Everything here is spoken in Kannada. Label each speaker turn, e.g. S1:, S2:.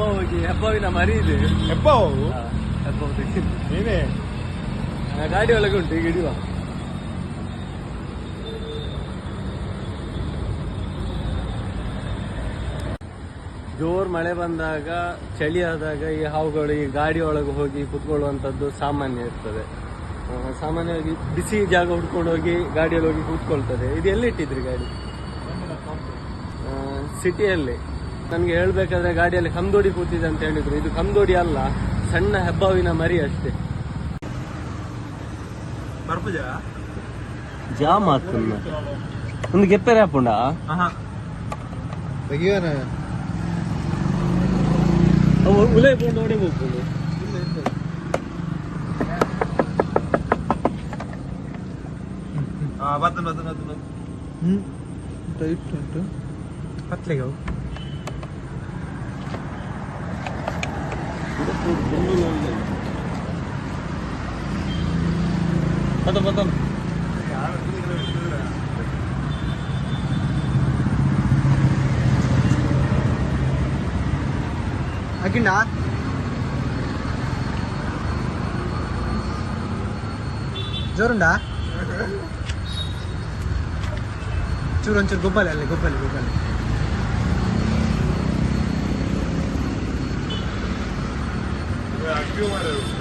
S1: ಹೆಬ್ಬ ಹೋಗಿ ಹೆಬ್ಬವಿನ ಮರಿ ಇದೆ.
S2: ಹೆಬ್ಬಾವು? ಹೋಗು
S1: ಹಾ, ಹೆಬ್ಬ ಹೋಗಿ.
S2: ನೀನೇ
S1: ಆ, ಗಾಡಿ ಒಳಗೆ ಉಂಟು ಈಗ ಹಿಡಿಯುವ. ಜೋರ್ ಮಳೆ ಬಂದಾಗ ಚಳಿ ಆದಾಗ ಈ ಹಾವುಗಳು ಈ ಗಾಡಿ ಒಳಗೆ ಹೋಗಿ ಕುತ್ಕೊಳ್ಳುವಂಥದ್ದು ಸಾಮಾನ್ಯ ಇರ್ತದೆ. ಆ, ಸಾಮಾನ್ಯವಾಗಿ ಬಿಸಿ ಜಾಗ ಹುಡ್ಕೊಂಡು ಹೋಗಿ ಗಾಡಿಯಲ್ಲಿ ಹೋಗಿ ಕೂತ್ಕೊಳ್ತದೆ. ಇದು ಎಲ್ಲಿಟ್ಟಿದ್ರಿ ಗಾಡಿ? ಸಿಟಿಯಲ್ಲಿ. ನನಗೆ ಹೇಳ್ಬೇಕಾದ್ರೆ ಗಾಡಿಯಲ್ಲಿ ಕಂದೋಡಿ ಕೂತಿದೆ ಅಂತ ಹೇಳಿದ್ರು. ಇದು ಕಂದೋಡಿ ಅಲ್ಲ ಸಣ್ಣ ಹೆಬ್ಬಾವಿನ ಮರಿ ಅಷ್ಟೇ.
S2: ಜಾ
S1: ಜಾಮ್ ಆಗ್ತದ ಒಂದು ಗೆಪ್ಪೆರೆ
S2: ಹಾಕೊಂಡ
S1: ಉಲೆ ಕೊಂಡು ಓಡಿ ಹೋಗ್ಬೋದು.
S2: ಹಾ ಬರ್ತದೆ ಬರ್ತದೆ ಬರ್ತದೆ
S3: ಹ್ಮ್. ಟೈಟ್ ಉಂಟು.
S2: ಕತ್ಲೆಗೆ
S1: పదం పదం
S3: అక్కిండా జోరుండా? చూడండి చూడు గుబ్బలు వెళ్ళి గుబ్బలు గుబ్బలు
S2: fuel out of